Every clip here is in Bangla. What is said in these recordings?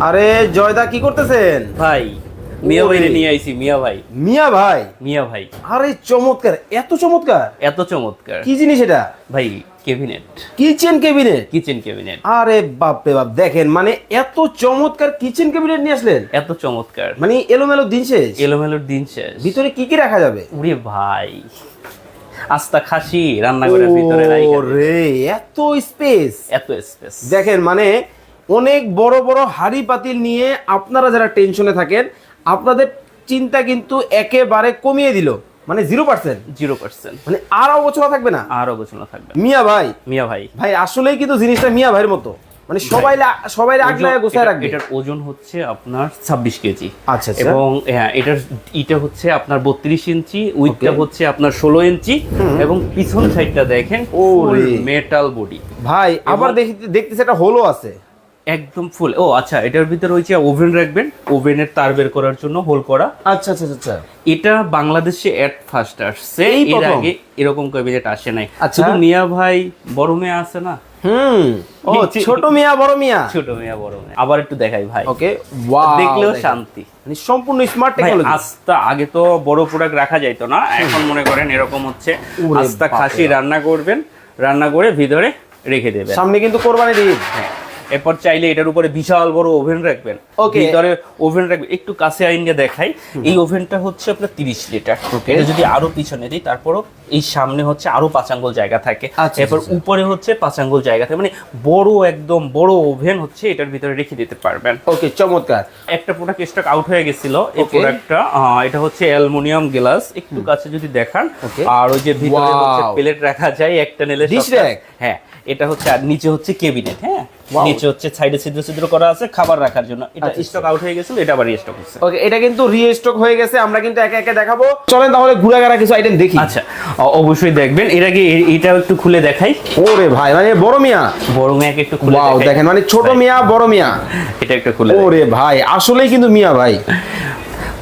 আরে জয়দা কি করতেছেন? ভাই মিয়া ভাই নিয়ে আইছি মিয়া ভাই। মিয়া ভাই? মিয়া ভাই। আরে চমৎকার এত চমৎকার। এত চমৎকার। কি জিনিস এটা? ভাই cabinet kitchen cabinet? Kitchen cabinet আরে বাপ রে বাপ দেখেন মানে এত চমৎকার কিচেন ক্যাবিনেট নিয়ে আসলেন। এত চমৎকার। মানে এলোমেলো দিন শেষ। এলোমেলোর দিন শেষ। ভিতরে কি কি রাখা যাবে? উরে ভাই আস্তা খাসি রান্নাঘরের ভিতরে রাইখা দে। রে এত স্পেস। এত স্পেস। দেখেন মানে অনেক বড় বড় হাড়ি পাতিল নিয়ে আপনারা যারা টেনশনে থাকেন আপনাদের চিন্তা কিন্তু একেবারে কমিয়ে দিল। মানে জিরো পার্সেন্ট জিরো পার্সেন্ট মানে আর অবচলা থাকবে না? আর অবচনা থাকবে মিয়া ভাই। মিয়া ভাই। ভাই আসলেই কিন্তু জিনিসটা মিয়া ভাইয়ের মতো। মানে সবাই সবাই আগলায় গোছায় এটা- রাখবে। এটার ওজন হচ্ছে আপনার ছাব্বিশ কেজি। আচ্ছা আচ্ছা। এবং হ্যাঁ এটার ইটা হচ্ছে আপনার বত্রিশ ইঞ্চি উইথটা হচ্ছে আপনার ষোলো ইঞ্চি এবং পিছন সাইডটা দেখেন ওরে। মেটাল বডি ভাই আবার দেখি- দেখতেছি একটা হোলও আছে। একদম ফুল ও আচ্ছা এটার ভিতরে হচ্ছে ওভেন রাখবেন ওভেনের তার বের করার জন্য হোল করা। আচ্ছা আচ্ছা আচ্ছা এটা বাংলাদেশে এট ফার্স্ট আসছে। এর আগে এরকম ক্যাবিনেট আসে নাই। আচ্ছা। শুধু মিয়া ভাই বড় মেয়ে আছে না? হুম। ও ছোট মিয়া বড় মিয়া? ছোট মেয়ে বড় মেয়ে। আবার একটু দেখাই ভাই। ওকে ওয়াও দেখলেও শান্তি। মানে সম্পূর্ণ স্মার্ট টেকনোলজি আস্তা আগে তো বড় প্রোডাক্ট রাখা যাইতো না এখন মনে করেন এরকম হচ্ছে। আস্তা খাসি রান্না করবেন রান্না করে ভিতরে রেখে দেবেন। সামনে কিন্তু কোরবানির ঈদ। হ্যাঁ। এরপর চাইলে এটার উপরে বিশাল বড় ওভেন রাখবেন। ওকে ভিতরে ওভেন রাখবেন একটু কাছে আইনে দেখাই। এই ওভেনটা হচ্ছে আপনার তিরিশ লিটার. এটা যদি আরও পিছনে দিই তারপরও এই সামনে হচ্ছে আরও পাঁচ আঙ্গুল জায়গা থাকে। আচ্ছা, এরপর আচ্ছা। উপরে হচ্ছে পাঁচ আঙ্গুল জায়গা থাকে। মানে বড় একদম বড় ওভেন হচ্ছে এটার ভিতরে রেখে দিতে পারবেন। ওকে চমৎকার। একটা প্রোডাক্ট স্টক আউট হয়ে গেছিল। এই. প্রোডাক্টটা এটা হচ্ছে অ্যালুমিনিয়াম গ্লাস। একটু কাছে যদি দেখান আর ওই যে ভিতরে হচ্ছে প্লেট রাখা যায় একটা নেলে হ্যাঁ এটা হচ্ছে আর নিচে হচ্ছে কেবিনেট হ্যাঁ. নিচে হচ্ছে সাইডে ছিদ্র ছিদ্র করা আছে খাবার রাখার জন্য। এটা আচ্ছা, স্টক আউট হয়ে গেছিল এটা আবার স্টক হচ্ছে। ওকে এটা কিন্তু রিস্টক হয়ে গেছে আমরা কিন্তু একে একে দেখাবো। চলেন তাহলে ঘুরাগারা কিছু আইটেম দেখি। আচ্ছা অবশ্যই দেখবেন। এর আগে এটা এটাও একটু খুলে দেখাই। ওরে ভাই মানে বড় মিয়া। বড় মিয়াকে একটু খুলে দেখেন মানে ছোট মিয়া বড় মিয়া। এটা একটা খুলে ওরে ভাই আসলেই কিন্তু মিয়া ভাই।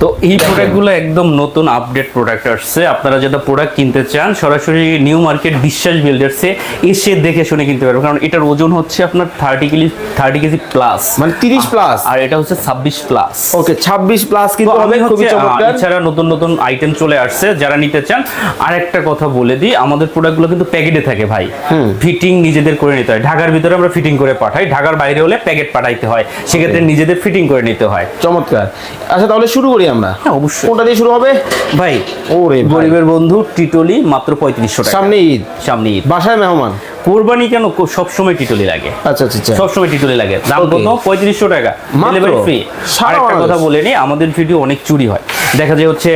তো এই প্রোডাক্টগুলো একদম নতুন আপডেট প্রোডাক্ট আসছে। আপনারা যেটা প্রোডাক্ট কিনতে চান সরাসরি নিউ মার্কেট বিশ্বাস বিল্ডার্সে এসে দেখে শুনে কিনতে পারবেন। কারণ এটার ওজন হচ্ছে আপনার thirty KG thirty KG plus মানে 30 প্লাস আর এটা হচ্ছে ছাব্বিশ প্লাস ওকে 26 প্লাস কিন্তু হবে খুবই চমৎকার। এছাড়া নতুন নতুন আইটেম চলে আসছে যারা নিতে চান আর একটা কথা বলে দিই আমাদের প্রোডাক্টগুলো কিন্তু প্যাকেটে থাকে ভাই। ফিটিং নিজেদের করে নিতে হয়। ঢাকার ভিতরে আমরা ফিটিং করে পাঠাই ঢাকার বাইরে হলে প্যাকেট পাঠাইতে হয়। সেক্ষেত্রে নিজেদের ফিটিং করে নিতে হয়। চমৎকার। আচ্ছা তাহলে শুরু করি আমরা? হ্যাঁ অবশ্যই। কোনটা দিয়ে শুরু হবে? ভাই ওরে গরিবের বন্ধু টিটলি মাত্র পঁয়ত্রিশশো টাকা। সামনে ঈদ। সামনে ঈদ। বাসায় মেহমান। কোরবানি কেন সবসময় টিটলি লাগে? আচ্ছা আচ্ছা আচ্ছা। সবসময় টিটলি লাগে। দাম কত? পঁয়ত্রিশশো টাকা। ডেলিভারি ফ্রি সারা আর একটা কথা বলে নি আমাদের ভিডিও অনেক চুরি হয়। দেখা যায় হচ্ছে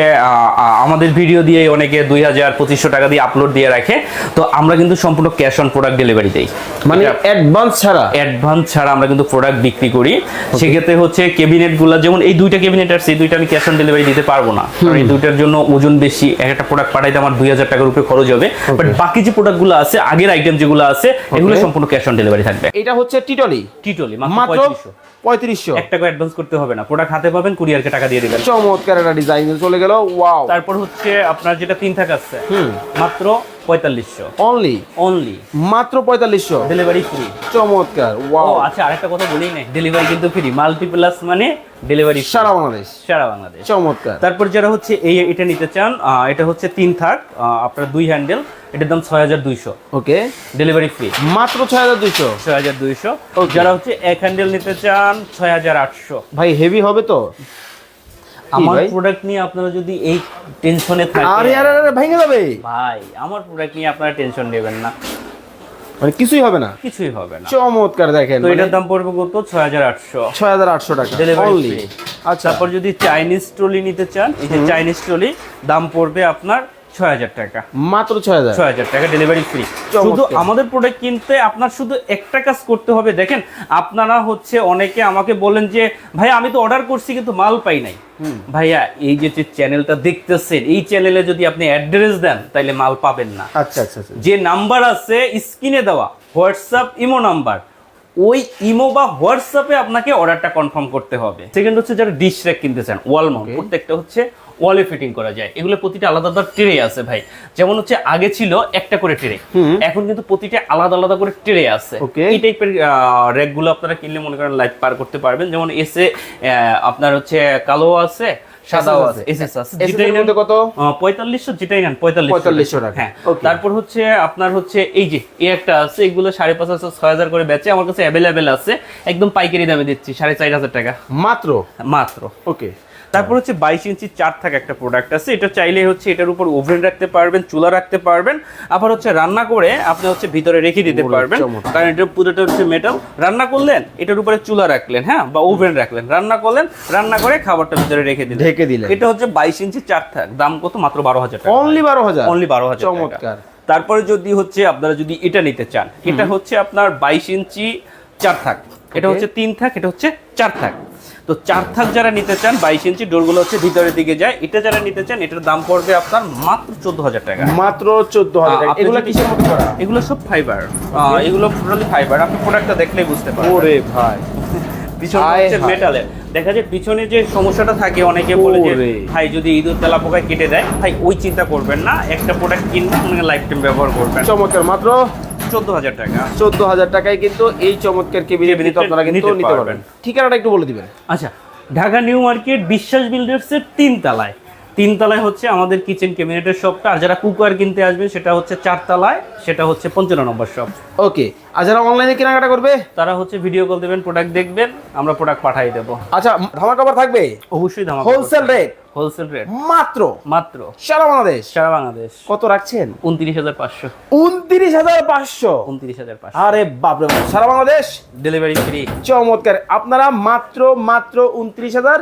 আমাদের ভিডিও দিয়ে অনেকে দুই হাজার পঁচিশশো টাকা দিয়ে আপলোড দিয়ে রাখে। তো আমরা কিন্তু সম্পূর্ণ ক্যাশ অন প্রোডাক্ট ডেলিভারি দেই। মানে অ্যাডভান্স ছাড়া? অ্যাডভান্স ছাড়া আমরা কিন্তু প্রোডাক্ট বিক্রি করি। সেক্ষেত্রে হচ্ছে ক্যাবিনেটগুলা যেমন এই দুইটা ক্যাবিনেট আছে এই দুইটা আমি ক্যাশ অন ডেলিভারি দিতে পারব না। কারণ এই দুইটার জন্য ওজন বেশি। একটা প্রোডাক্ট পাঠাইতে আমার দুই হাজার টাকার উপরে খরচ হবে। বাট বাকি যে প্রোডাক্টগুলো আছে আগের আইটেম যেগুলো আছে এগুলো সম্পূর্ণ ক্যাশ অন ডেলিভারি থাকবে। এটা হচ্ছে টিটলি? টিটলি মাত্র মাত্র পঁয়ত্রিশশো। পঁয়ত্রিশশো। এক টাকা অ্যাডভান্স করতে হবে না প্রোডাক্ট হাতে পাবেন কুরিয়ারকে টাকা দিয়ে দিবেন। চমৎকার একটা ডিজাইন চলে গেল ওয়াও তারপর হচ্ছে আপনার যেটা তিন থাক আছে মাত্র পঁয়তাল্লিশশো। অনলি অনলি মাত্র পঁয়তাল্লিশশো। ডেলিভারি ফ্রি চমৎকার ওয়াও আচ্ছা আরেকটা কথা বলেই নাই ডেলিভারি কিন্তু ফ্রি মাল্টিপ্লাস মানে ডেলিভারি সারা বাংলাদেশ। সারা বাংলাদেশ। চমৎকার। তারপর যারা হচ্ছে এই এটা নিতে চান এটা হচ্ছে তিন থাক আপনার দুই হ্যান্ডেল এটার দাম ছয় হাজার দুইশো। ওকে। ডেলিভারি ফ্রি মাত্র ছয় হাজার দুইশো? ছয় হাজার দুইশো। যারা হচ্ছে এক হ্যান্ডেল নিতে চান ছয় হাজার আটশো। ভাই হেভি হবে তো? আমার? প্রোডাক্ট নিয়ে আপনারা যদি এই টেনশনে আরে থাকেন। আরে আরে ভেঙে যাবে? ভাই আমার প্রোডাক্ট নিয়ে আপনারা টেনশন নেবেন না। মানে কিছুই হবে না? কিছুই হবে না। চমৎকার দেখেন তো এটার দাম পড়বে কত? ছয় হাজার আটশো। ছয় হাজার আটশো টাকা। ডেলিভারি আচ্ছা। তারপর যদি চাইনিজ ট্রলি নিতে চান এই যে চাইনিজ ট্রলি দাম পড়বে আপনার ছয় হাজার টাকা। মাত্র ছয় হাজার? ছয় হাজার টাকা ডেলিভারি ফ্রি শুধু আমাদের প্রোডাক্ট কিনতে আপনার শুধু একটা কাজ করতে হবে দেখেন আপনারা হচ্ছে অনেকে আমাকে বলেন যে ভাই আমি তো অর্ডার করছি কিন্তু মাল পাই নাই। ভাইয়া এই যে চ্যানেলটা দেখতেছেন এই চ্যানেলে যদি আপনি অ্যাড্রেস দেন তাহলে মাল পাবেন না। আচ্ছা আচ্ছা আচ্ছা। যে নাম্বার আছে স্ক্রিনে দেওয়া হোয়াটসঅ্যাপ ইমো নাম্বার ওই ইমো বা হোয়াটসঅ্যাপে আপনাকে অর্ডারটা কনফার্ম করতে হবে। সেকেন্ড হচ্ছে যারা ডিশ র্যাক কিনতে চান ওয়াল মাউন্ট প্রত্যেকটা হচ্ছে ওয়ালে ফিটিং করা যায়। এগুলো প্রতিটা আলাদা আলাদা ট্রে আছে ভাই। যেমন হচ্ছে আগে ছিল একটা করে ট্রে এখন কিন্তু প্রতিটা আলাদা আলাদা করে ট্রে আছে। এই টাইপের র্যাকগুলো আপনারা কিনলে মনে করেন লাইফ পার করতে পারবেন। যেমন এসে আপনার হচ্ছে কালো আছে সাদাও আছে এসএস আছে। এসএস নেন কত? পঁয়তাল্লিশশো যেটাই নেন 4500 টাকা। হ্যাঁ। তারপর হচ্ছে আপনার হচ্ছে এই যে এই একটা আছে এগুলো সাড়ে পাঁচ হাজার ছয় হাজার করে বেচে আমার কাছে আছে। একদম পাইকারি দামে দিচ্ছি সাড়ে চার হাজার টাকা। মাত্র? মাত্র। ওকে। তারপর হচ্ছে বাইশ ইঞ্চি চার থাকা একটা প্রোডাক্ট আছে। এটা চাইলে হচ্ছে এটার উপর ওভেন রাখতে পারবেন চুলা রাখতে পারবেন। আবার হচ্ছে রান্না করে আপনি হচ্ছে ভিতরে রেখে দিতে পারবেন। কারণ এটা পুরোটা হচ্ছে মেটাল রান্না করলেন এটার উপরে চুলা রাখলেন হ্যাঁ? বা ওভেন রাখলেন। রান্না করলেন রান্না করে খাবারটা ভিতরে রেখে দিলেন। ঢেকে দিলেন। এটা হচ্ছে বাইশ ইঞ্চি চার থাক। দাম কত? মাত্র বারো হাজার টাকা। অনলি বারো হাজার? অনলি বারো হাজার চমৎকার। তারপরে যদি হচ্ছে আপনারা যদি এটা নিতে চান এটা হচ্ছে আপনার বাইশ ইঞ্চি চার থাক। এটা হচ্ছে তিন থাক এটা হচ্ছে চার থাক। তো চার থাক যারা নিতে চান বাইশ ইঞ্চি ডোরগুলো হচ্ছে ভিতরের দিকে যায়। এটা যারা নিতে চান এটার দাম পড়বে আপনার মাত্র চোদ্দ হাজার টাকা। মাত্র চোদ্দ হাজার টাকা। এগুলো কিসের মধ্যে করা? এগুলো সব ফাইবার। এগুলো টোটালি ফাইবার। আপনি প্রোডাক্টটা দেখলেই বুঝতে পারবেন। ওরে ভাই। পিছনে হচ্ছে মেটালের দেখা যায় পিছনে যে সমস্যাটা থাকে অনেকে বলে যে ভাই যদি ইঁদুর তেলা পোকায় কেটে দেয় ভাই ওই চিন্তা করবেন না। একটা প্রোডাক্ট কিনবেন লাইফ টাইম ব্যবহার করবেন। চমৎকার। মাত্র চোদ্দ হাজার টাকা। চোদ্দ হাজার টাকায় কিন্তু এই চমৎকার কেবিনে কিন্তু আপনারা কিন্তু নিতে পারবেন। ঠিকানাটা একটু বলে দিবেন। আচ্ছা ঢাকা নিউ মার্কেট বিশ্বাস বিল্ডার্সের তিন তলায় তিন তলায় হচ্ছে আমাদের কিচেন ক্যাবিনেটের শপটা আর যারা কুকার কিনতে আসবে সেটা হচ্ছে চার তলায় সেটা হচ্ছে পঞ্চান্ন নম্বর শপ ওকে আর যারা অনলাইনে কেনাকাটা করবে? তারা হচ্ছে ভিডিও কল দেবেন প্রোডাক্ট দেখবেন আমরা প্রোডাক্ট পাঠিয়ে দেবো। আচ্ছা ধামাকা অফার থাকবে? অবশ্যই দাম হোলসেল রেট হোলসেল রেট মাত্র? মাত্র। সারা বাংলাদেশ? সারা বাংলাদেশ। কত রাখছেন? উনত্রিশ হাজার পাঁচশো। উনত্রিশ হাজার পাঁচশো? উনত্রিশ হাজার পাঁচশো। আরে বাপরে সারা বাংলাদেশ? ডেলিভারি ফ্রি চমৎকার। আপনারা মাত্র মাত্র উনত্রিশ হাজার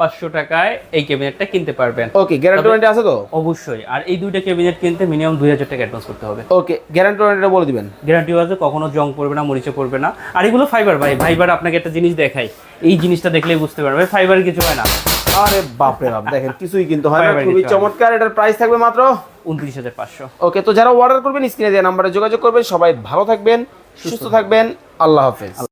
পাঁচশো টাকায় এই ক্যাবিনেটটা কিনতে পারবেন। ওকে গ্যারান্টি ওয়ারেন্টি আছে তো? অবশ্যই আর এই দুইটা ক্যাবিনেট কিনতে মিনিমাম দুই হাজার টাকা অ্যাডভান্স করতে হবে। ওকে গ্যারান্টি ওয়ারেন্টিটা বলে দিবেন। গ্যারান্টি আছে কখনো জং পড়বে না মরিচে পড়বে না। আর এগুলো ফাইবার ভাই ফাইবার আপনাকে একটা জিনিস দেখাই। এই জিনিসটা দেখলেই বুঝতে পারবে ফাইবার কিছু হয় না। আরে বাপরে বাপ দেখেন কিছুই কিন্তু হয় না। খুবই। চমৎকার এটার প্রাইস থাকবে মাত্র উনত্রিশ হাজার পাঁচশো। ওকে তো যারা অর্ডার করবেন স্ক্রিনে দেওয়া নাম্বারে যোগাযোগ করবেন। সবাই ভালো থাকবেন সুস্থ থাকবেন। আল্লাহ হাফেজ।